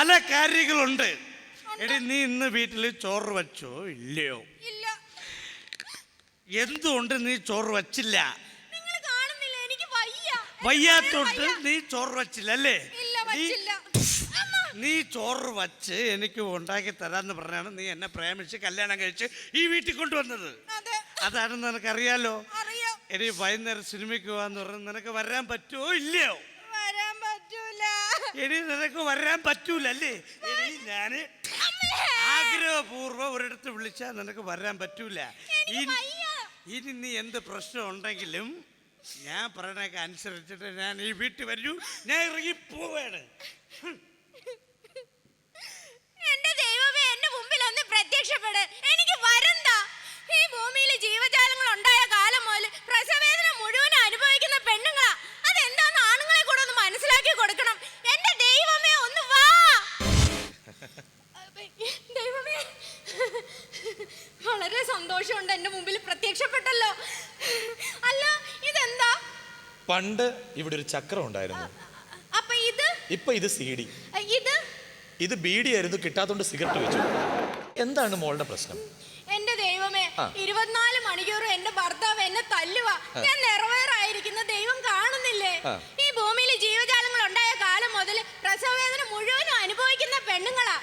പല കാര്യങ്ങളുണ്ട്. എടി നീ ഇന്ന് വീട്ടിൽ ചോറ് വച്ചോ? ഇല്ലയോ? ഇല്ല. എന്തുകൊണ്ട് നീ ചോറ് വച്ചില്ല? നിങ്ങൾ കാണുന്നില്ല എനിക്ക് വയ്യ. വയ്യാത്തോട്ട് നീ ചോറ് വച്ചില്ല അല്ലേ? ഇല്ല നീ വച്ചില്ല. അമ്മ, നീ ചോറ് വച്ച് എനിക്ക് ഉണ്ടാക്കി തരാന്ന് പറഞ്ഞാണ് നീ എന്നെ പ്രേമിച്ച് കല്യാണം കഴിച്ച് ഈ വീട്ടിൽ കൊണ്ടുവന്നത്. അതെ. അതാണെന്ന് നിനക്കറിയാലോ? അറിയാം. എടി വൈകുന്നേരം സിനിമയ്ക്ക് പോവാന്ന് പറഞ്ഞാൽ നിനക്ക് വരാൻ പറ്റുമോ ഇല്ലയോ? പറ്റൂല. എടി നിനക്ക് വരാൻ പറ്റൂല അല്ലേ? എടി ഞാൻ ആഗ്രഹപൂർവം ഒരിടത്ത് വിളിച്ചാൽ നിനക്ക് വരാൻ പറ്റൂല. ഇനി- ഇനി നീ എന്ത് പ്രശ്നം ഉണ്ടെങ്കിലും ഞാൻ പറയണൊക്കെ അനുസരിച്ചിട്ട് ഞാൻ ഈ വീട്ടിൽ വരൂ. ഞാൻ ഇറങ്ങി പോവാണ്. എന്റെ ദൈവമേ എന്റെ മുമ്പിൽ ഒന്ന് പ്രത്യക്ഷപ്പെട്. എനിക്ക് വരണ്ട. ഈ ഭൂമിയിലെ ജീവജാലങ്ങൾ സന്തോഷമുണ്ട് എന്റെ മുമ്പിൽ പ്രത്യക്ഷപ്പെട്ടല്ലോ. അല്ല ഇതെന്താ? പണ്ട് ഇവിടെ ഒരു ചക്രം ഉണ്ടായിരുന്നു. അപ്പൊ ഇത്? ഇപ്പൊ ഇത് സി ഡി. ഇത്? ഇത് ബീഡിയായിരുന്നു കിട്ടാത്തോണ്ട് സിഗരറ്റ് വെച്ചു. എന്താണ് മോളുടെ പ്രശ്നം? എന്റെ ദൈവമേ. ഇരുപത്തിനാല് മണിക്കൂറും എന്റെ ഭർത്താവ് എന്നെ തല്ലുക. ഞാൻ നിറവേറായിരിക്കുന്ന ദൈവം കാണുന്നില്ലേ? ഈ ഭൂമിയിൽ ജീവജാലങ്ങൾ ഉണ്ടായ കാലം മുതൽ പ്രസവവേദന മുഴുവനും അനുഭവിക്കുന്ന പെണ്ണുങ്ങളാ.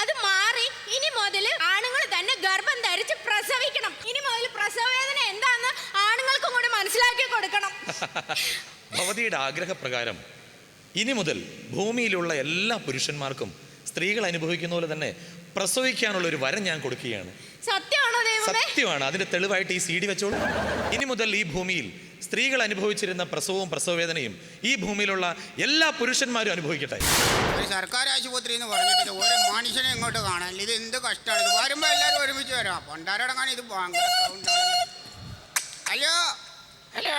അത് മാറി. ഇനി മുതൽ ആണുങ്ങൾ തന്നെ ഗർഭം ധരിച്ച് പ്രസവിക്കണം. ഇനി മുതൽ പ്രസവവേദന എന്താന്ന് ആണുങ്ങൾക്കും കൂടി മനസ്സിലാക്കി കൊടുക്കണം. ഭവതിയുടെ ആഗ്രഹപ്രകാരം ഇനി മുതൽ ഭൂമിയിലുള്ള എല്ലാ പുരുഷന്മാർക്കും സ്ത്രീകൾ അനുഭവിക്കുന്ന പോലെ തന്നെ പ്രസവിക്കാനുള്ള ഒരു വരം ഞാൻ കൊടുക്കുകയാണ്. സത്യമാണോ ദൈവമേ? സത്യമാണ്. അതിന്റെ തെളിവായിട്ട് ഈ സി ഡി വെച്ചോളൂ. ഇനി മുതൽ ഈ ഭൂമിയിൽ സ്ത്രീകൾ അനുഭവിച്ചിരുന്ന പ്രസവവും പ്രസവവേദനയും ഈ ഭൂമിയിലുള്ള എല്ലാ പുരുഷന്മാരും അനുഭവിക്കട്ടെ. ഒരു സർക്കാർ ആശുപത്രി എന്ന് പറഞ്ഞിട്ട് ഓരോ മനുഷ്യനെ ഇങ്ങോട്ട് കാണാൻ ഇത് എന്ത് കഷ്ടമാണ്. ഇത് വരുമ്പോൾ എല്ലാവരും ഒരുമിച്ച് വരാം. പണ്ടാരടങ്ങാൻ ഇത് ഭയങ്കര hello? Hello?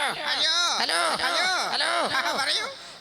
Hello? Hello? Hello? പറയൂ.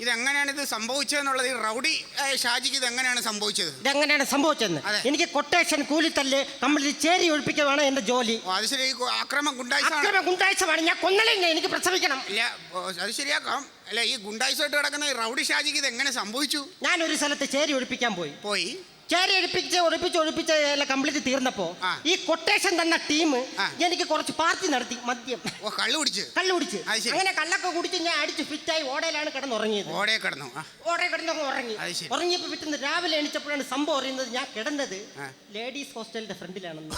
ഇതെങ്ങനെയാണ് ഇത് സംഭവിച്ചതെന്നുള്ളത്? ഈ റൗഡി ഷാജിക്ക് ഇതെങ്ങനെയാണ് സംഭവിച്ചത്? ഇതെങ്ങനെയാണ് സംഭവിച്ചതെന്ന്? അതെ. എനിക്ക് കൊട്ടേഷൻ കൂലിത്തല്ല് കംപ്ലീറ്റ് ചേരി ഒഴിപ്പിക്കുകയാണ് എന്റെ ജോലി. ഓ, അത് ശരി. ഈ കു- ആക്രമം ഗുണ്ടായിസാണ് അക്രമ ഗുണ്ടാഴ്ചമാണ് ഞാൻ കൊന്നലില്ല എനിക്ക് പ്രസവിക്കണം. ഇല്ല ഓ, അത് ശരിയാക്കാം. അല്ല ഈ ഗുണ്ടായിസായിട്ട് കിടക്കുന്ന ഈ റൗഡി ഷാജിക്ക് ഇത് എങ്ങനെ സംഭവിച്ചു? ഞാൻ ഒരു സ്ഥലത്ത് ചേരി ഒഴിപ്പിക്കാൻ പോയി. പോയി. ചേരി ഒഴിപ്പിച്ച് ഒഴിപ്പിച്ച് ഒഴിപ്പിച്ച് എല്ലാം കംപ്ലീറ്റ് തീർന്നപ്പോ. ഈ കൊട്ടേഷൻ തന്ന ടീം. എനിക്ക് കുറച്ച് പാർട്ടി നടത്തി മദ്യം. കള്ളു കുടിച്ച്? കള്ളു കുടിച്ച്. അങ്ങനെ കള്ളൊക്കെ കുടിച്ച് ഞാൻ അടിച്ച് ഫിറ്റായി ഓടയിലാണ് കിടന്നുറങ്ങിയത്. ഓടെ കിടന്നു ഓടെ കിടന്നു ഉറങ്ങി. ഉറങ്ങിയപ്പോ വിട്ടുന്ന രാവിലെ എണീച്ചപ്പോഴാണ് സംഭവം അറിയുന്നത്. ഞാൻ കിടന്നത്. ലേഡീസ് ഹോസ്റ്റലിന്റെ ഫ്രണ്ടിലാണെന്ന്.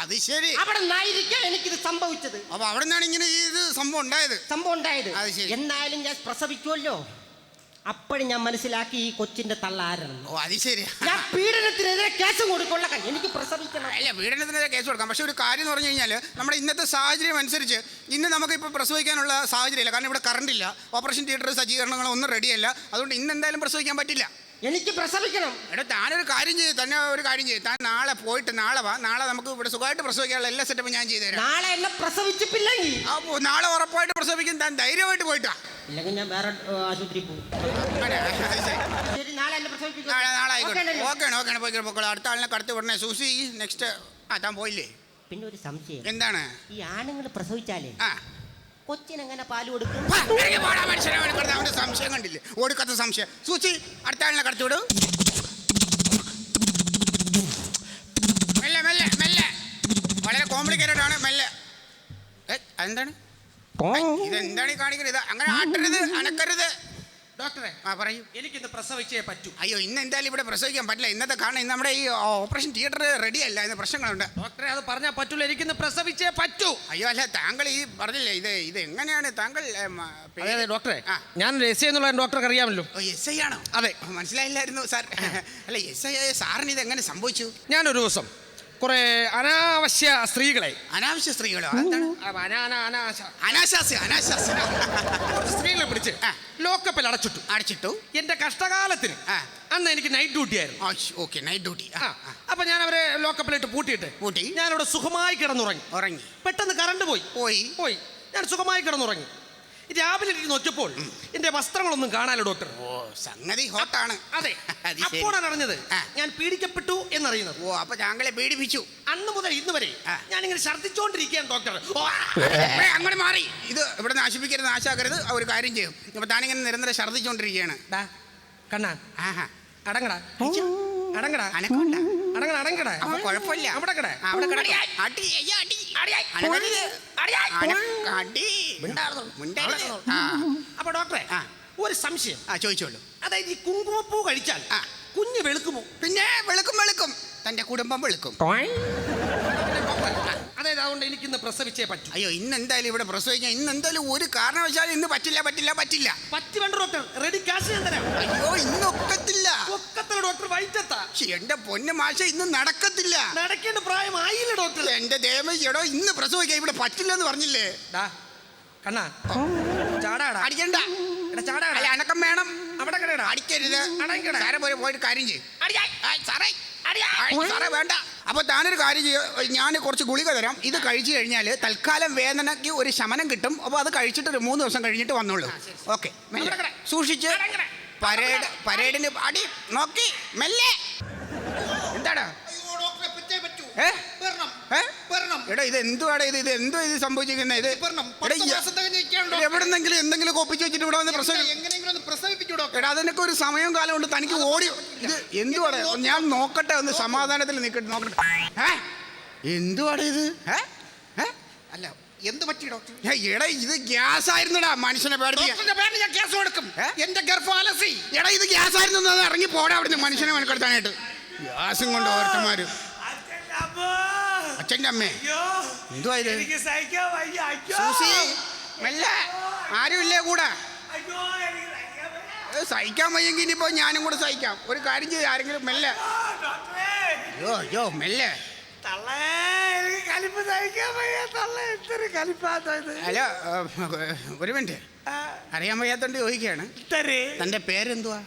അത് ശരി. അവിടെ നിന്നായിരിക്കാം എനിക്കിത് സംഭവിച്ചത്. അപ്പൊ അവിടെ നിന്നാണ് ഇങ്ങനെ ഈ ഇത് സംഭവം ഉണ്ടായത്. സംഭവം ഉണ്ടായത്. എന്തായാലും എന്നാലും ഞാൻ പ്രസവിക്കുമല്ലോ അപ്പോഴും ഞാൻ മനസ്സിലാക്കി ഈ കൊച്ചിന്റെ തള്ള ഓ അത് ശരി ഞാൻ പീഡനത്തിനെതിരെ കേസ് കൊടുക്കൊള്ള എനിക്ക് പ്രസവിക്കണം. അല്ല പീഡനത്തിനെതിരെ കേസ് കൊടുക്കാം. പക്ഷെ ഒരു കാര്യം എന്ന് പറഞ്ഞു കഴിഞ്ഞാൽ നമ്മുടെ ഇന്നത്തെ സാഹചര്യം അനുസരിച്ച് ഇന്ന് നമുക്ക് ഇപ്പോൾ പ്രസവിക്കാനുള്ള സാഹചര്യമില്ല. കാരണം ഇവിടെ കറണ്ട് ഇല്ല. ഓപ്പറേഷൻ തിയേറ്റർ സജ്ജീകരണങ്ങളോ ഒന്നും റെഡിയല്ല അതുകൊണ്ട് ഇന്ന് എന്തായാലും പ്രസവിക്കാൻ പറ്റില്ല. എനിക്ക് പ്രസവിക്കണം. എടാ താനൊരു കാര്യം ചെയ്ത് തന്നെ ഒരു കാര്യം ചെയ്ത് താൻ നാളെ പോയിട്ട് നാളെ വാ. നാളെ നമുക്ക് ഇവിടെ സുഖമായിട്ട് പ്രസവിക്കാനുള്ള എല്ലാ സെറ്റപ്പും ഞാൻ ചെയ്തു തരാം നാളെ എന്നെ പ്രസവിച്ചിട്ടില്ലെങ്കിൽ നാളെ ഉറപ്പായിട്ട് പ്രസവിക്കും. താൻ ധൈര്യമായിട്ട് പോയിട്ടാ ഇല്ലെങ്കിൽ ഞാൻ വേറെ ആശുപത്രി പോകും. ശരി. നാളെ എന്നെ പ്രസവിപ്പിക്കും. നാളെ നാളെ ആയിക്കോട്ടെ. പോയിക്കോ അടുത്ത ആളിനെ കടത്തി ഉടനെ സൂസി നെക്സ്റ്റ്. ആ താൻ പോയില്ലേ? പിന്നെ ഒരു സംശയം. എന്താണ്? ഈ ആണുങ്ങൾ പ്രസവിച്ചാലേ ആ. കൊച്ചിനെങ്ങനെ പാൽ കൊടുക്കും? അവന്റെ സംശയം കണ്ടില്ലേ? ഓടിക്കത്ത സംശയം. അടുത്ത ആളിനെ കടത്തി വിടൂ. മെല്ലെ മെല്ലെ മെല്ലെ. വളരെ കോംപ്ലിക്കേറ്റഡ് ആണ്. മെല്ലെ. അതെന്താണ്? ഇതെന്താണ് കാണിക്കുന്നത്? ഇത് അങ്ങനെ ആട്ടരുത് അനക്കരുത്. ഡോക്ടറെ ആ പറയൂ. എനിക്കിന്ന് പ്രസവിച്ചേ പറ്റൂ. അയ്യോ ഇന്ന് എന്തായാലും ഇവിടെ പ്രസവിക്കാൻ പറ്റില്ല. ഇന്നത്തെ കാരണം ഇന്ന് നമ്മുടെ ഈ ഓപ്പറേഷൻ തിയേറ്റർ റെഡി അല്ല. ഇന്ന് പ്രശ്നങ്ങളുണ്ട്. ഡോക്ടറെ അത് പറഞ്ഞാൽ പറ്റൂല. എനിക്കിന്ന് പ്രസവിച്ചേ പറ്റൂ. അയ്യോ അല്ല താങ്കൾ ഈ പറഞ്ഞില്ലേ ഇത് ഇത് എങ്ങനെയാണ് താങ്കൾ അതെ അതെ ഡോക്ടറെ ഞാൻ എസ് എന്നുള്ള ഡോക്ടർക്ക് അറിയാമല്ലോ. ഓ എസ് ഐ ആണോ? അതെ. മനസ്സിലായില്ലായിരുന്നു സാർ. അല്ല എസ് ഐ ആയ സാറിന് ഇത് എങ്ങനെ സംഭവിച്ചു? ഞാനൊരു ദിവസം കുറെ അനാവശ്യ സ്ത്രീകളെ. അനാവശ്യ സ്ത്രീകളോ? അനാശാസ്യ അനാശാസ്യ. സ്ത്രീകളെ പിടിച്ച് ലോക്കപ്പിൽ അടച്ചിട്ടു. അടച്ചിട്ടു. എന്റെ കഷ്ടകാലത്തിന് അന്ന് എനിക്ക് നൈറ്റ് ഡ്യൂട്ടി ആയിരുന്നു. ഓക്കെ നൈറ്റ് ഡ്യൂട്ടി ആ, അപ്പൊ ഞാൻ അവരെ ലോക്കപ്പിലിട്ട് പൂട്ടിയിട്ട് പൂട്ടി. ഞാനിവിടെ സുഖമായി കിടന്നുറങ്ങി. ഉറങ്ങി. പെട്ടെന്ന് കറണ്ട് പോയി. പോയി. പോയി. ഞാൻ സുഖമായി കിടന്നുറങ്ങി. രാവിലെ എനിക്ക് നോക്കിയപ്പോൾ എന്റെ വസ്ത്രങ്ങളൊന്നും കാണാലോ ഡോക്ടർ ഓ സംഗതി ഹോട്ടാണ്. അതെ. അത് ശരി. അപ്പോഴാണ് അറിഞ്ഞത് ആ. ഞാൻ പീഡിക്കപ്പെട്ടു എന്നറിയുന്നത്. ഓ അപ്പൊ താങ്കളെ പീഡിപ്പിച്ചു. അന്ന് മുതൽ ഇന്ന് വരെ. ഞാൻ ഇങ്ങനെ ഛർദ്ദിച്ചോണ്ടിരിക്കുകയാണ് ഡോക്ടർ ഓ, ഏ, അങ്ങോട്ട് മാറി. ഇത് ഇവിടെ നാശിപ്പിക്കരുത് നാശാക്കരുത് ആ ഒരു കാര്യം ചെയ്യും. അപ്പൊ താനിങ്ങനെ നിരന്തരം ഛർദ്ദിച്ചോണ്ടിരിക്കുകയാണ്. ഡാ, കണ്ണാ. ആഹാ. അടങ്ങടാ. അടങ്ങടാ. അനക്കോണ്ട അടങ്ങട അടങ്ങടാ. അപ്പൊ കുഴപ്പമില്ല. അവിടെ കട അവിടെ കട. അടി, അയ്യ, അടി. അനക്ക- അടി. ആ, അപ്പൊ ഡോക്ടറെ ആ. ഒരു സംശയം. ആ ചോദിച്ചോളൂ. അതായത് ഈ കുങ്കുമപ്പൂ കഴിച്ചാൽ ആ. കുഞ്ഞ് വെളുക്കുമോ? പിന്നെ വെളുക്കും വെളുക്കും. തന്റെ കുടുംബം വെളുക്കും. അതായത് എനിക്ക് ഇന്ന് പ്രസവിച്ചേ പറ്റൂ. അയ്യോ ഇന്ന് എന്തായാലും ഇവിടെ പ്രസവിക്കാൻ ഇന്ന് എന്തായാലും ഒരു കാരണവശാലും ഇന്ന് പറ്റില്ല പറ്റില്ല പറ്റില്ല. പറ്റി വേണ്ട ഡോക്ടർ റെഡി കാശ് ഞാൻ തരാം. അയ്യോ ഇന്ന് ഒക്കത്തില്ല. ഒക്കത്തില്ല ഡോക്ടർ വൈറ്റത്താ എന്റെ പൊന്നു മാഷ ഇന്ന് നടക്കത്തില്ല. നടക്കേണ്ട പ്രായമായില്ല ഡോക്ടർ എന്റെ ദേവ എടോ ഇന്ന് പ്രസവിക്കാൻ ഇവിടെ പറ്റില്ല എന്ന് പറഞ്ഞില്ലേ? ഡാ കണ്ണാ ചാടാടാ. അടിക്കണ്ട. എടാ ചാടാടാ. അല്ല അനക്കം വേണം. അവിടെ കിടടാ അടിക്കരുത്. അടങ്ങിക്കട. സാറെ പോയി പോയിട്ട് കാര്യം ചെയ്യും. സാറേ. സാറേ വേണ്ട. അപ്പൊ താനൊരു കാര്യം ചെയ്യുക ഞാൻ കുറച്ച് ഗുളിക തരാം. ഇത് കഴിച്ചു കഴിഞ്ഞാൽ തൽക്കാലം വേദനയ്ക്ക് ഒരു ശമനം കിട്ടും. അപ്പോൾ അത് കഴിച്ചിട്ട് ഒരു മൂന്ന് ദിവസം കഴിഞ്ഞിട്ട് വന്നോളൂ. ഓക്കെ. സൂക്ഷിച്ച് പരേഡ് പരേഡിന് അടി നോക്കി. മെല്ലെ. എന്താണ് ഏ? എടാ ഇത് എന്തുവാടാ ഇത്? ഇത് എന്തോ ഇത് സംഭവിച്ചിരിക്കുന്നത് ഇത് എവിടുന്നെങ്കിലും എന്തെങ്കിലും ഒപ്പിച്ച് വെച്ചിട്ട് ഇവിടെ വന്ന് എടാ അതിനൊക്കെ ഒരു സമയവും കാലം ഉണ്ട്. തനിക്ക് ഓടി ഇത് എന്തുവാടാ? ഞാൻ നോക്കട്ടെ ഒന്ന് സമാധാനത്തിൽ നിൽക്കട്ടെ നോക്കട്ടെ. ഏ? എന്തുവാടാ ഇത്? ഏ? അല്ല എന്ത് പറ്റി ഡോക്ടർ? ഏ, എടാ ഇത് ഗ്യാസ് ആയിരുന്നടാ മനുഷ്യനെ പേടിപ്പിക്കാൻ. ഞാൻ ഗ്യാസ് കൊടുക്കും. എന്റെ ഗർഭാലസി. എടാ ഇത് ഗ്യാസ് ആയിരുന്നു ഇറങ്ങി പോടാ അവിടുന്ന് മനുഷ്യനെ മെനക്കെടുത്താനായിട്ട് ഗ്യാസും കൊണ്ട് ഓരോരുത്തന്മാര്. അച്ഛന്റെ അമ്മ. എന്തുവാ ഇത്? സൂസി മെല്ലെ. ആരുമില്ലേ കൂടെ? സഹിക്കാൻ വയ്യെങ്കിൽ ഇനിയിപ്പോ ഞാനും കൂടെ സഹിക്കാം. ഒരു കാര്യം ചെയ്ത് ആരെങ്കിലും മെല്ലെ. അയ്യോ അയ്യോ മെല്ലെ. ഹലോ ഒരു മിനിറ്റ്. അറിയാൻ വയ്യാത്തോണ്ട് ചോദിക്കുകയാണ്. തന്റെ പേരെന്തുവാ?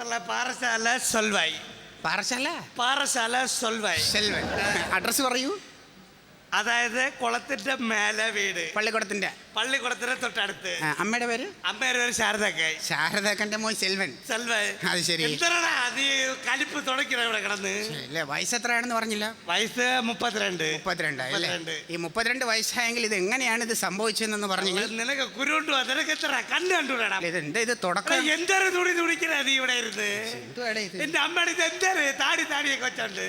തള്ള പാറശാല സൊൽവായി പാറശാല പാറശാല സൊൽവായി സെൽവൻ അഡ്രസ് പറയൂ അതായത് കുളത്തിന്റെ മേലെ വീട്. പള്ളിക്കുടത്തിന്റെ. പള്ളിക്കുളത്തിന്റെ തൊട്ടടുത്ത്. ആ, അമ്മയുടെ പേര്? അമ്മയുടെ പേര് ശാരദക്ക ശാരദക്കന്റെ മോൻ സെൽവൻ. സെൽവൻ. അത് ശരി. എന്തരടാ നീ കലിപ്പ് തുടക്കണ ഇവിടെ കിടന്ന്? ഇല്ല വയസ്സ് എത്രയാണെന്ന് പറഞ്ഞില്ല. വയസ്സ് മുപ്പത്തിരണ്ട്. മുപ്പത്തിരണ്ട് അല്ലേ? മുപ്പത്തിരണ്ട്. ഈ മുപ്പത്തിരണ്ട് വയസ്സായെങ്കിൽ ഇത് എങ്ങനെയാണ് ഇത് സംഭവിച്ചതെന്ന് പറഞ്ഞെങ്കിൽ നിനക്ക് കുരുണ്ടു നിനക്ക് എത്ര കണ്ണ് കണ്ടുവിടാ ഇത് എന്താ? ഇത് തുടക്കം. എന്തൊരു തുണി തുണിക്കണ നീ ഇവിടെ ഇരുന്ന്? എന്തുവാടാ ഇത്? എന്റെ അമ്മയുടെ ഇത് എന്തൊരു താടി താടിയൊക്കെ വെച്ചോണ്ട്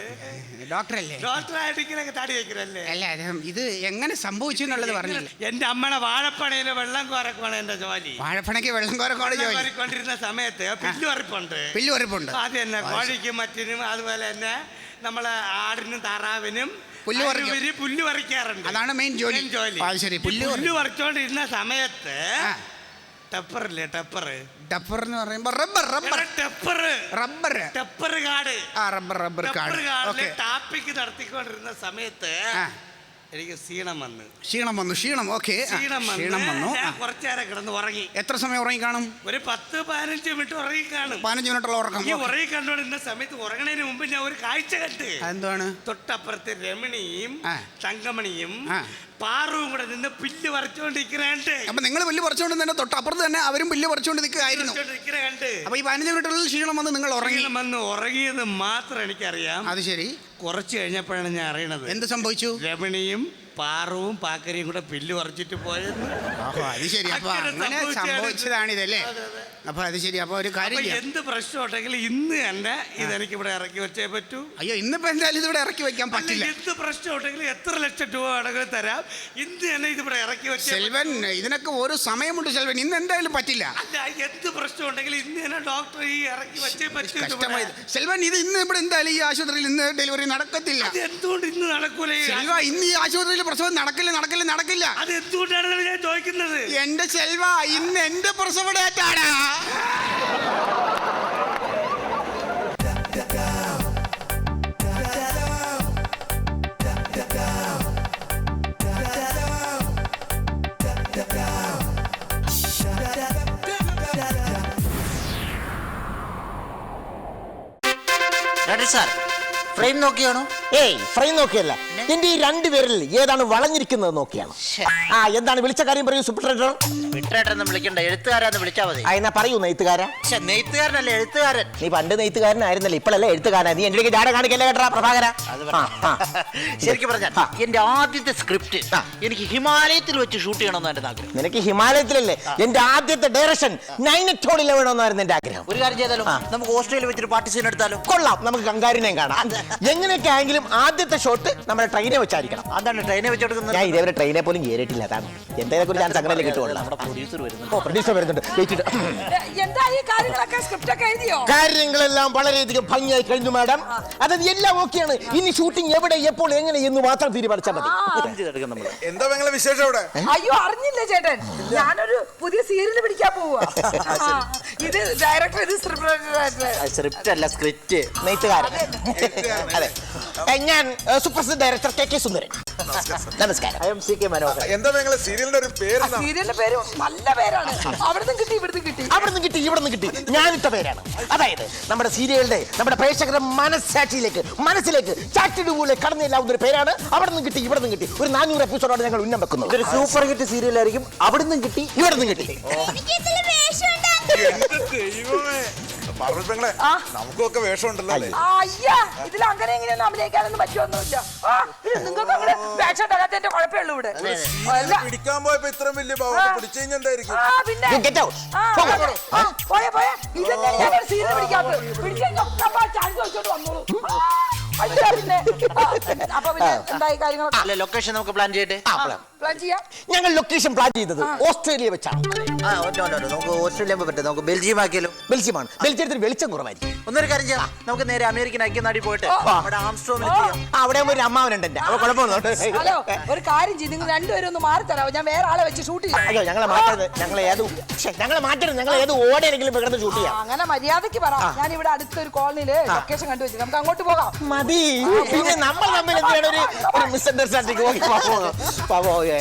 ഡോക്ടറല്ലേ? ഡോക്ടറായിട്ട് ഇങ്ങനെയൊക്കെ താടി വെക്കണല്ലേ? അല്ല ഇത് എങ്ങനെ സംഭവിച്ചു എന്നുള്ളത് പറഞ്ഞില്ല? എന്റെ അമ്മയുടെ വാഴപ്പണയിൽ വെള്ളം കോരക്കുവാണ് എന്റെ ജോലി. വാഴപ്പണയ്ക്ക് വെള്ളം കോരക്കോട് ജോലി. കോരിക്കൊണ്ടിരുന്ന സമയത്ത് പില്ലുവറിപ്പുണ്ട് പില്ലുവറിപ്പുണ്ട് അത് തന്നെ കോഴിക്കും മറ്റിനും അതുപോലെ തന്നെ നമ്മളെ ആടിനും താറാവിനും പുല്ല് പറിക്കാറുണ്ട്. അതാണ് മെയിൻ ജോലി. ജോലി. ശരി, പുല്ല് സമയത്ത് ടപ്പറില്ലേ ടപ്പർ ഡപ്പർ എന്ന് പറയുമ്പോ rubber rubber. Tapper rubber tapper കാട്. ആ റബ്ബർ റബ്ബർ കാട്. ടാപ്പിക്ക് നടത്തിക്കൊണ്ടിരുന്ന സമയത്ത്. എനിക്ക് ക്ഷീണം വന്ന്. ക്ഷീണം വന്നു ക്ഷീണം ഓക്കെ ക്ഷീണം ക്ഷീണം വന്ന്. വന്നു. ഞാൻ ആ. കുറച്ചു കിടന്ന് ഉറങ്ങി. എത്ര സമയം ഉറങ്ങി കാണും ഒരു പത്ത് പതിനഞ്ച് മിനിറ്റ് ഉറങ്ങി കാണും പതിനഞ്ച് മിനിറ്റുള്ള ഉറക്കം ഈ. ഉറങ്ങി ഇന്ന സമയത്ത് ഉറങ്ങണതിന് മുമ്പ് ഞാൻ ഒരു കാഴ്ച കണ്ട്. എന്താണ് തൊട്ടപ്പുറത്ത് രമണിയും ആ. തങ്കമണിയും ആ. പാറുവും കൂടെ നിന്ന് പില്ല് പറിച്ചോണ്ടിരിക്കണുണ്ട്. അപ്പൊ നിങ്ങൾ പുല്ല് പറിച്ചുകൊണ്ട് തന്നെ തൊട്ടപ്പുറത്ത് തന്നെ അവരും പില്ല് പറിച്ചുകൊണ്ട് നിൽക്കുകയായിരുന്നു. അപ്പൊ ഈ പതിനഞ്ച് മിനിറ്റുള്ളിൽ ക്ഷീണം വന്ന് നിങ്ങൾ ഉറങ്ങി. വന്ന് ഉറങ്ങിയത് മാത്രം എനിക്കറിയാം. അത് ശരി. കുറച്ച് കഴിഞ്ഞപ്പോഴാണ് ഞാൻ അറിയണത്. എന്ത് സംഭവിച്ചു? രമണിയും പാറവും പാക്കരിയും കൂടെ പില്ല് പറിച്ചിട്ട് പോയത് അത് ശരി. അപ്പൊ അങ്ങനെ. സംഭവിച്ചതാണിതല്ലേ. അപ്പൊ അത് ശരി അപ്പൊ ഒരു കാര്യം അപ്പൊ ചെയ്യാം. എന്ത് പ്രശ്നം ഉണ്ടെങ്കിലും ഇന്ന് തന്നെ ഇതെനിക്ക് ഇവിടെ ഇറക്കി വെച്ചേ പറ്റൂ. അയ്യോ ഇന്നിപ്പോ എന്തായാലും ഇതിവിടെ ഇറക്കി വെക്കാൻ അല്ല, പറ്റില്ല. എന്ത് പ്രശ്നം ഉണ്ടെങ്കിലും എത്ര ലക്ഷം രൂപ വേണമെങ്കിലും തരാം. ഇന്ന് തന്നെ ഇതിവിടെ ഇറക്കി വെച്ചേ സെൽവൻ ഇതിനൊക്കെ ഒരു സമയമുണ്ട് സെൽവൻ ഇന്ന് എന്തായാലും പറ്റില്ല. അല്ല എന്ത് പ്രശ്നം ഉണ്ടെങ്കിലും ഇന്ന് തന്നെ ഡോക്ടർ ഈ ഇറക്കി വെച്ചേ പറ്റൂ ഇത് കഷ്ടമായി. സെൽവൻ ഇത് ഇന്ന് ഇവിടെ എന്തായാലും ഈ ആശുപത്രിയിൽ ഇന്ന് ഡെലിവറി നടക്കത്തില്ല. അത് എന്തുകൊണ്ട് ഇന്ന് നടക്കൂല? സെൽവ ഇന്ന് ഈ ആശുപത്രിയിൽ പ്രസവം നടക്കില്ല നടക്കില്ല നടക്കില്ല. അത് എന്തുകൊണ്ടാണ് ഞാൻ ചോദിക്കുന്നത്? എന്റെ സെൽവ ഇന്ന് എന്റെ പ്രസവ ഡേറ്റാണ് സാർ ഫ്രെയിം നോക്കിയാണോ? ഏയ് ഫ്രെയിം നോക്കിയല്ല. എന്റെ ഈ രണ്ട് പേരിൽ ഏതാണ് വളഞ്ഞിരിക്കുന്നത് നോക്കിയാണ്. ആ എന്താണ് വിളിച്ച കാര്യം പറയൂ സൂപ്പർ ട്രേഡർ വിട്ടേട്ടെന്ന് വിളിക്കണ്ട എഴുത്തുകാരാന്ന് വിളിച്ചാ മതി. ആ എന്നാ പറയൂ നെയ്ത്തുകാരാ. പക്ഷെ നെയ്ത്തുകാരനല്ല എഴുത്തുകാരൻ. നീ പണ്ട് നെയ്ത്തുകാരനായിരുന്നല്ലേ ഇപ്പോഴല്ലേ എഴുത്തുകാരനാ? നീ എന്റെ ജാട കാണിക്കല്ലേ കേട്ടാ പ്രഭാകര? അത് ആ. ശരിക്കും പറഞ്ഞാൽ എന്റെ ആദ്യത്തെ സ്ക്രിപ്റ്റ് എനിക്ക് ഹിമാലയത്തിൽ വെച്ച് ഷൂട്ട് ചെയ്യണമെന്ന് എന്റെ ആഗ്രഹം. നിനക്ക് ഹിമാലയത്തിലല്ലേ? എന്റെ ആദ്യത്തെ ഡയറക്ഷൻ നൈനറ്റോളിൽ വേണമെന്നായിരുന്നു എന്റെ ആഗ്രഹം. ഒരു കാര്യം ചെയ്താലോ? നമുക്ക് ഓസ്ട്രേലിയ വെച്ചൊരു പാർട്ടി സീൻ എടുത്താലോ? കൊള്ളാം നമുക്ക് കങ്കാരിനെയും കാണാം. എങ്ങനെയൊക്കെ ആയെങ്കിലും ആദ്യത്തെ ഷോട്ട് നമ്മുടെ ട്രെയിനെ വെച്ചായിരിക്കണം. അതാണ് ട്രെയിനെ വെച്ചെടുക്കുന്നത്. ഞാൻ ഇതേവരെ ട്രെയിനെ പോലും കയറിയിട്ടില്ല അതാണ്. എന്തെങ്കിലും കുറിച്ച് ചാൻസ് അങ്ങനെ കിട്ടുള്ളൂ നമ്മുടെ പ്രൊഡ്യൂസർ വരുന്നു ഓ പ്രതീക്ഷ വരുന്നുണ്ട്. വെയിറ്റ് എന്താ ഈ കാര്യങ്ങളൊക്കെ സ്ക്രിപ്റ്റ് ഒക്കെ എഴുതിയോ? കാര്യങ്ങളെല്ലാം വളരെയധികം ഭംഗിയായി കഴിഞ്ഞു മാഡം അതായത് എല്ലാം ഓക്കെയാണ് ഇനി ഷൂട്ടിംഗ് എവിടെ എപ്പോൾ എങ്ങനെ എന്ന് മാത്രം തീരുമാനിച്ചാൽ മതി. ചെയ്തെടുക്കാം നമ്മൾ എന്താ നിങ്ങളെ വിശേഷം അവിടെ? അയ്യോ അറിഞ്ഞില്ല ചേട്ടൻ. ഞാനൊരു പുതിയ സീരിയൽ പിടിക്കാൻ പോവാ ഇത് ഡയറക്ടർ ഇത് സ്ക്രിപ്റ്റ് സ്ക്രിപ്റ്റ് അല്ല സ്ക്രിപ്റ്റ് നെയ്ത്തുകാരൻ അതെ. ഞാൻ super director K K Sundaran. നമസ്കാരം. I am C K Manohar എന്താ നിങ്ങളെ സീരിയലിന്റെ ഒരു പേര് സീരിയലിന്റെ പേര് നല്ല പേരാണ്. അവിടുന്ന് കിട്ടി ഇവിടുന്ന് കിട്ടി. അവിടെ നിന്ന് കിട്ടി ഇവിടെ നിന്ന് കിട്ടി. ഞാനിട്ട പേരാണ്. അതായത് നമ്മുടെ സീരിയലിന്റെ നമ്മുടെ പ്രേക്ഷകരുടെ മനസ്സാക്ഷിയിലേക്ക് മനസ്സിലേക്ക് ചാറ്റിടുപോലെ കടന്നില്ലാവുന്ന ഒരു പേരാണ്. അവിടെ നിന്ന് കിട്ടി ഇവിടെ നിന്ന് കിട്ടി. ഒരു നാനൂറ് എപ്പിസോഡാണ് ഞങ്ങൾ ഉന്നം വെക്കുന്നത്. ഒരു സൂപ്പർ ഹിറ്റ് സീരിയൽ ആയിരിക്കും അവിടുന്ന് കിട്ടി ഇവിടെ നിന്ന് കിട്ടി പാർവതി പെങ്ങളെ നമുക്കൊക്കെ വേഷമുണ്ടല്ലോ അല്ലേ? അയ്യാ. ഇതിൽ അങ്ങനെ ഇങ്ങനെയൊന്നും അഭിനയിക്കാനൊന്നും പറ്റുമൊന്നുമില്ല ആ, ഇത് നിങ്ങൾക്ക് അങ്ങനെ വേഷം ഉണ്ടാകാത്തതിന്റെ കുഴപ്പമുള്ളൂ ഇവിടെ അല്ല. പിടിക്കാൻ പോയപ്പോ ഇത്രയും വലിയ ഭാവം പിടിച്ചു കഴിഞ്ഞാൽ എന്തായിരിക്കും? ആ പിന്നെ You get out. ആ, പോകാം. ആ, പോയെ പോയെ. ഞാൻ ഒരു പിടിക്കാത്തത്. വെച്ചോണ്ട് വന്നോളൂ. ആ, അയ്യോ പിന്നെ. ആ, അപ്പൊ പിന്നെ എന്തായി കാര്യങ്ങളൊക്കെ? അല്ല ലൊക്കേഷൻ നമുക്ക് പ്ലാൻ ചെയ്യട്ടെ? ആ, plan. പ്ലാൻ ചെയ്യാം? ഞങ്ങൾ ലൊക്കേഷൻ പ്ലാൻ ചെയ്തത്. ഓസ്ട്രേലിയ വെച്ചാണ്. ആ ഒറ്റ ഒറ്റ ഒറ്റ. നമുക്ക് ഓസ്ട്രേലിയ പറ്റും നമുക്ക് ബെൽജിയം ആക്കിയാലോ? ബെൽജിയമാണ്. ബെൽജിയത്തിന് വെളിച്ചം കുറവായിരിക്കും. ഒന്നൊരു കാര്യം ചെയ്യാം. നമുക്ക് നേരെ അമേരിക്കൻ ഐക്യനാടി പോയിട്ട് അവിടെ ആംസ്ട്രോമിൽ ചെയ്യാം. ആ, അവിടെ ഒരു അമ്മാവനുണ്ട് എന്റെ. അവ കുഴപ്പമൊന്നും ഹലോ ഒരു കാര്യം ചെയ്ത് നിങ്ങൾ രണ്ടുപേരും ഒന്ന് മാറി തരാമോ ഞാൻ വേറെ ആളെ വെച്ച് ഷൂട്ട് ചെയ്യാം. ഞങ്ങളെ മാറ്റരുത് ഞങ്ങളെ ഏത് ശ്ശെ, ഞങ്ങളെ മാറ്റരുത്. ഞങ്ങൾ ഏത് ഓടെയെങ്കിലും കിടന്ന് ഷൂട്ട് ആ, ചെയ്യാം അങ്ങനെ മര്യാദയ്ക്ക് പറ. ഞാൻ ഇവിടെ അടുത്തൊരു കോളനിയിൽ ലൊക്കേഷൻ കണ്ടുവച്ചു നമുക്ക് അങ്ങോട്ട് പോകാം. മതി. പിന്നെ നമ്മൾ തമ്മിൽ എന്തിനാണ് ഒരു മിസ്അണ്ടർസ്റ്റാൻഡിങ് പാവോ. ഞങ്ങൾ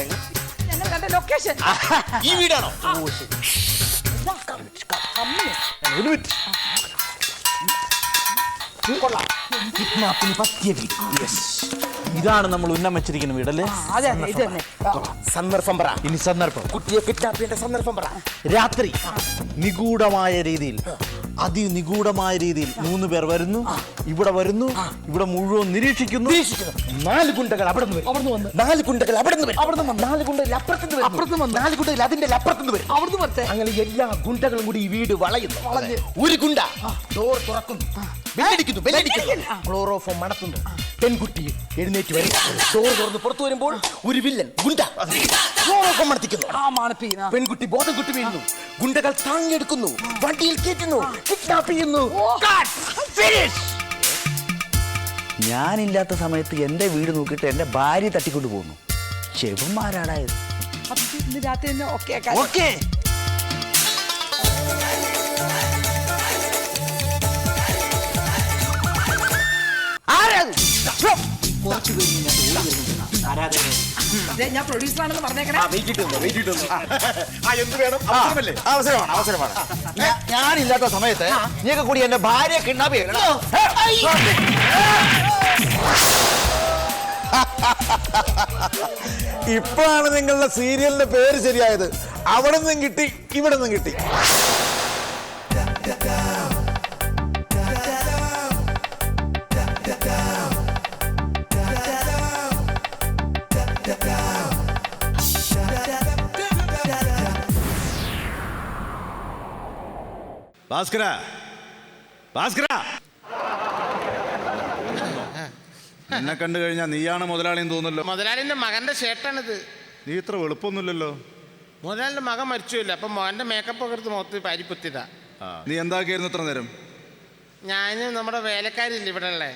കണ്ട ലൊക്കേഷൻ ഈ വീടാണോ? ഒരു മിനിറ്റ് കിഡ്നാപ്പിന് പറ്റിയ വീട്. Yes. ഇതാണ് നമ്മൾ ഉന്നം വെച്ചിരിക്കുന്ന വീടല്ലേ. സന്ദർഭം. പറ ഇനി സന്ദർഭം. കുട്ടിയെ കിഡ്നാപ്പ് സന്ദർഭം പറ രാത്രി നിഗൂഢമായ രീതിയിൽ അതിനിഗൂഢമായ രീതിയിൽ മൂന്ന് പേർ വരുന്നു. ഇവിടെ വരുന്നു. ഇവിടെ മുഴുവൻ നിരീക്ഷിക്കുന്നു. നാല് ഗുണ്ടകൾ അവിടെ നിന്ന് അവിടെ വന്ന്. നാല് ഗുണ്ടകൾ അവിടെ നിന്ന് അവിടെ നിന്ന് നാല് ഗുണ്ടകൾ അപ്പുറത്തുനിന്ന് വരും. അപ്പുറത്ത് വന്ന്. നാല് ഗുണ്ടകൾ അതിന്റെ അപ്പുറത്തുനിന്ന് വരും. അവിടുന്ന് വരട്ടെ. അങ്ങനെ എല്ലാ ഗുണ്ടകളും കൂടി ഈ വീട് വളയുന്നു. ഒരു ഗുണ്ട. ഡോർ തുറക്കുന്നു. ബെല്ലടിക്കുന്നു ബെല്ലടിക്കുന്നു ക്ലോറോഫോം മണക്കുന്നു പെൺകുട്ടി എഴുന്നേറ്റ് വരും. ഡോർ തുറന്ന് പുറത്തു വരുമ്പോൾ ഒരു വില്ലൻ ഗുണ്ട ക്ലോറോഫോം മണത്തിക്കുന്നു. ആ മണപ്പീന. പെൺകുട്ടി ബോധം കുട്ടി വീഴുന്നു. ഗുണ്ടകൾ താങ്ങിയെടുക്കുന്നു. വണ്ടിയിൽ കയറ്റുന്നു. കിഡ്നാപ്പ് ചെയ്യുന്നു. Cut. Finish. ഞാനില്ലാത്ത സമയത്ത് എന്റെ വീട് നോക്കിയിട്ട് എന്റെ ഭാര്യ തട്ടിക്കൊണ്ട് പോകുന്നു. ചെവന്മാരാടായത് ഇന്ന് രാത്രി ഓക്കെ ഓക്കെ ഓക്കേ ഞാൻ അവസരമാണ് അവസരമാണ്. ഞാ- ഞാനില്ലാത്ത സമയത്ത് നീയൊക്കെ കൂടി എന്റെ ഭാര്യയെ കിണ്ണാപ്പ് ചെയ്യണം ഇപ്പോഴാണ് നിങ്ങളുടെ സീരിയലിന്റെ പേര് ശരിയായത്. അവിടെ നിന്നും കിട്ടി ഇവിടെ നിന്നും കിട്ടി. ഭാസ്കര ഭാസ്കര. എന്നെ കണ്ടു കഴിഞ്ഞാൽ നീയാണ് മുതലാളിയും തോന്നുന്നല്ലോ. മുതലാളിന്റെ മകന്റെ ചേട്ടാണിത്. നീ ഇത്ര വെളുപ്പൊന്നുമില്ലല്ലോ. മുതലാളിന്റെ മകൻ മരിച്ചില്ല അപ്പൊ മോന്റെ മേക്കപ്പ് ഒക്കെ എടുത്ത് മുഖത്ത് പാരിപ്പുത്തിയതാ നീ എന്താക്കിയായിരുന്നു ഇത്ര നേരം? ഞാൻ നമ്മുടെ വേലക്കാരില്ല ഇവിടെ ഉള്ളേ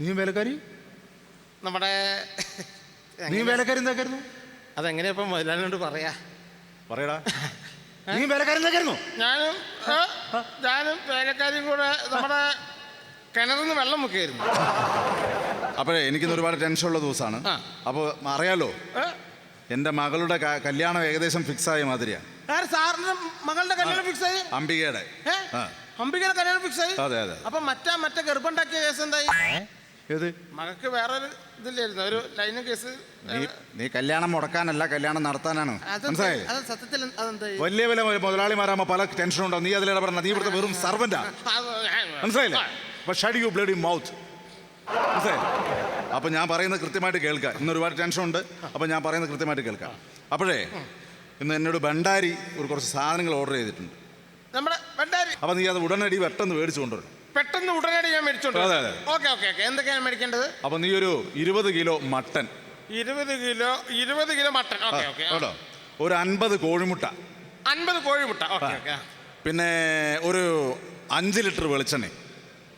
നീ വേലക്കാരി? നമ്മുടെ നീ വേലക്കാരി എന്താക്കായിരുന്നു? അതെങ്ങനെയാ ഇപ്പൊ മുതലാളിനോട് പറയാ? പറയടാ. നീ വേലക്കാരി എന്താക്കായിരുന്നു ഞാനും ഞാനും വേലക്കാരും കൂടെ നമ്മുടെ കിണറിൽ നിന്ന് വെള്ളം മുക്കിയായിരുന്നു. അപ്പോഴേ എനിക്കിന്ന് ഒരുപാട് ടെൻഷനുള്ള ദിവസമാണ്. ആ. അപ്പോൾ അറിയാലോ എന്റെ എന്റെ മകളുടെ കല്യാണം ഏകദേശം ഫിക്സ് ആയ മാതിരിയാണ്. സാറിന്റെ മകളുടെ കല്യാണം ഫിക്സ് ആയി? അംബികയുടെ. അംബികയുടെ കല്യാണം ഫിക്സ് ആയി? അതെ, അതെ. അപ്പൊ മറ്റാ മറ്റേ ഗർഭമുണ്ടാക്കിയ കേസ് എന്തായി? ഏത്? മകക്ക് വേറൊരു ഇതില്ലായിരുന്നു. ഒരു ലൈനും കേസ് നീ നീ കല്യാണം മുടക്കാനല്ല കല്യാണം നടത്താനാണ്. അത് മനസ്സിലായി? അത് സത്യത്തിൽ അതെന്തായി വലിയ വലിയ മുതലാളിമാരാകുമ്പോൾ പല ടെൻഷനും ഉണ്ടോ? നീ അതിൽ ഇടപെടണം നീ ഇവിടുത്തെ വെറും സർവന്റാ മനസ്സിലായില്ലേ? അപ്പൊ ഷഡ് യു ബ്ലഡ് മൗത്ത് അപ്പൊ ഞാൻ പറയുന്നത് കൃത്യമായിട്ട് കേൾക്കാം. ഇന്ന് ഒരുപാട് ടെൻഷൻ ഉണ്ട്. അപ്പൊ ഞാൻ പറയുന്നത് കൃത്യമായിട്ട് കേൾക്കാം. അപ്പോഴേ ഇന്ന് എന്നോട് ഭണ്ടാരി ഒരു കുറച്ച് സാധനങ്ങൾ ഓർഡർ ചെയ്തിട്ടുണ്ട്. നമ്മുടെ ബണ്ടാരി അപ്പൊ നീ അത് ഉടനടി പെട്ടെന്ന് മേടിച്ചു പെട്ടെന്ന് ഉടനടി ഞാൻ മേടിച്ചോണ്ട് അതെ, അതെ. Okay okay okay. എന്തൊക്കെയാണ് മേടിക്കേണ്ടത്? അപ്പൊ നീ ഒരു ഇരുപത് കിലോ മട്ടൻ. ഇരുപത് കിലോ ഇരുപത് കിലോ മട്ടൺ ഓക്കെ ഓക്കെ കേട്ടോ. ഒരു അൻപത് കോഴിമുട്ട. അൻപത് കോഴിമുട്ട. ഓക്കെ ഓക്കെ പിന്നെ ഒരു അഞ്ച് ലിറ്റർ വെളിച്ചെണ്ണ.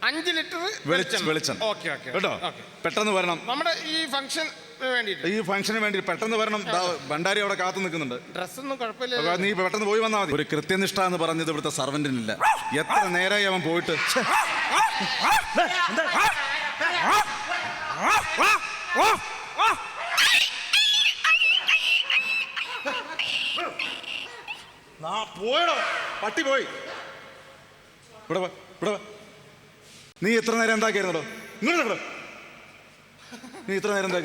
അഞ്ച് ലിറ്റർ വെളിച്ചെണ്ണ. വെളിച്ചെണ്ണ. Okay okay. കേട്ടോ? ഓക്കെ. പെട്ടെന്ന് വരണം. നമ്മുടെ ഈ ഫംഗ്ഷൻ വേണ്ടിയിട്ട് ഈ ഫംഗ്ഷന് വേണ്ടി പെട്ടെന്ന് വരണം. ദാ ഭണ്ടാരി അവിടെ കാത്തു നിൽക്കുന്നുണ്ട്. ഡ്രസ്സൊന്നും അപ്പൊ കുഴപ്പമില്ല നീ പെട്ടെന്ന് പോയി വന്നാൽ മതി. ഒരു കൃത്യനിഷ്ഠ എന്ന് പറഞ്ഞത് ഇവിടുത്തെ സർവന്റിനില്ല. എത്ര നേരമായി അവൻ പോയിട്ട്? ഛെ. നാ പോയടോ. പട്ടി പോയി. ഇവിടെ വാ, ഇവിടെ വാ. നീ എത്ര നേരം എന്താക്കിയായിരുന്നോ ഇങ്ങോട്ട് ഇവിടെ. നീ ഇത്ര നേരം എന്താ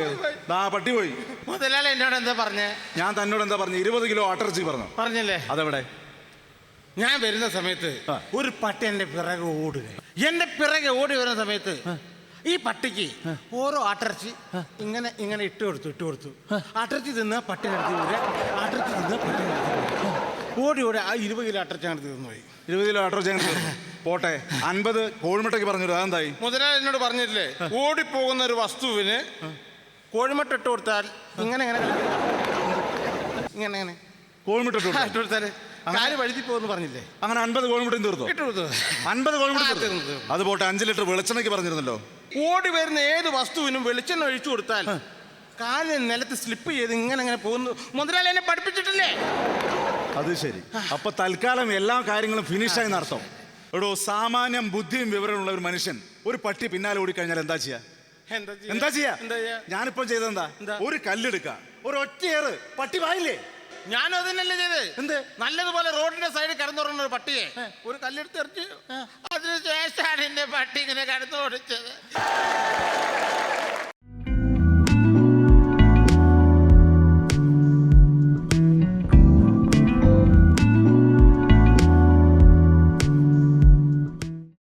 ആ പട്ടി പോയി. മുതലാളി എന്നോട് എന്താ പറഞ്ഞേ? ഞാൻ തന്നോട് എന്താ പറഞ്ഞു? ഇരുപത് കിലോ ആട്ടിറച്ചി പറഞ്ഞു. പറഞ്ഞല്ലേ? അതെവിടെ? ഞാൻ വരുന്ന സമയത്ത്. ഒരു പട്ടി എന്റെ പിറകെ ഓടുക എന്റെ പിറകെ ഓടി വരുന്ന സമയത്ത് ഈ പട്ടിക്ക് ഓരോ അട്ടർച്ചി ഇങ്ങനെ ഇങ്ങനെ ഇട്ട് കൊടുത്തു ഇട്ട് കൊടുത്തു. ആട്ടിറച്ചി തിന്ന നടത്തി വരിക ആട്ടിറച്ചി തിന്ന നടത്തി ഓടി ഓടി ആ ഇരുപത് കിലോ അട്ടർച്ചി നടത്തി തിന്നു പോയി. ഇരുപത് കിലോ അട്ടർച്ചി. പോട്ടെ അൻപത് കോഴിമുട്ടയ്ക്ക് പറഞ്ഞു അതെന്തായി? മുതലാളി എന്നോട് പറഞ്ഞില്ലേ ഓടിപ്പോകുന്ന ഒരു വസ്തുവിന് കോഴിമുട്ട ഇട്ട് കൊടുത്താൽ ഇങ്ങനെ ഇങ്ങനെ ഇങ്ങനെ ഇങ്ങനെ. കോഴിമുട്ട ഇട്ടു കൊടുത്താൽ. കാൽ വഴുതി പോകുന്നു പറഞ്ഞില്ലേ? അങ്ങനെ അൻപത് കോഴിമുട്ടയും തീർത്തോ? ഇട്ട് കൊടുത്തു? അൻപത് കോഴിമുട്ട? തീർന്നു, തീർന്നു. അത് പോട്ടെ അഞ്ച് ലിറ്റർ വെളിച്ചെണ്ണയ്ക്ക് പറഞ്ഞിരുന്നല്ലോ. ഓടി വരുന്ന ഏത് വസ്തുവിനും വെളിച്ചെണ്ണ ഒഴിച്ചു കൊടുത്താൽ കാൽ നിലത്ത് സ്ലിപ്പ് ചെയ്ത് ഇങ്ങനെ ഇങ്ങനെ പോകുന്നു. മുതലാളി എന്നെ പഠിപ്പിച്ചിട്ടില്ലേ? അത് ശരി. അപ്പൊ തൽക്കാലം എല്ലാ കാര്യങ്ങളും ഫിനിഷായി നടത്തും. എടോ സാമാന്യം ബുദ്ധിയും വിവരമുള്ള ഒരു മനുഷ്യൻ ഒരു പട്ടി പിന്നാലെ ഓടിക്കഴിഞ്ഞാൽ എന്താ ചെയ്യാ? എന്താ ചെയ്യാ? ഞാനിപ്പോ ചെയ്തെന്താ? ഒരു കല്ലെടുക്ക. ഒരു ഒറ്റയേറ് പട്ടി വായില്ലേ? ഞാനും അതന്നെയല്ലേ ചെയ്ത്. എന്ത്? നല്ലതുപോലെ റോഡിന്റെ സൈഡിൽ കിടന്നുറങ്ങുന്ന ഒരു പട്ടിയെ. ഒരു കല്ലെടുത്ത് എറിഞ്ഞു. അതിനുശേഷമാണ് എന്റെ പട്ടി ഇങ്ങനെ കിടന്നു ഓടിച്ചത്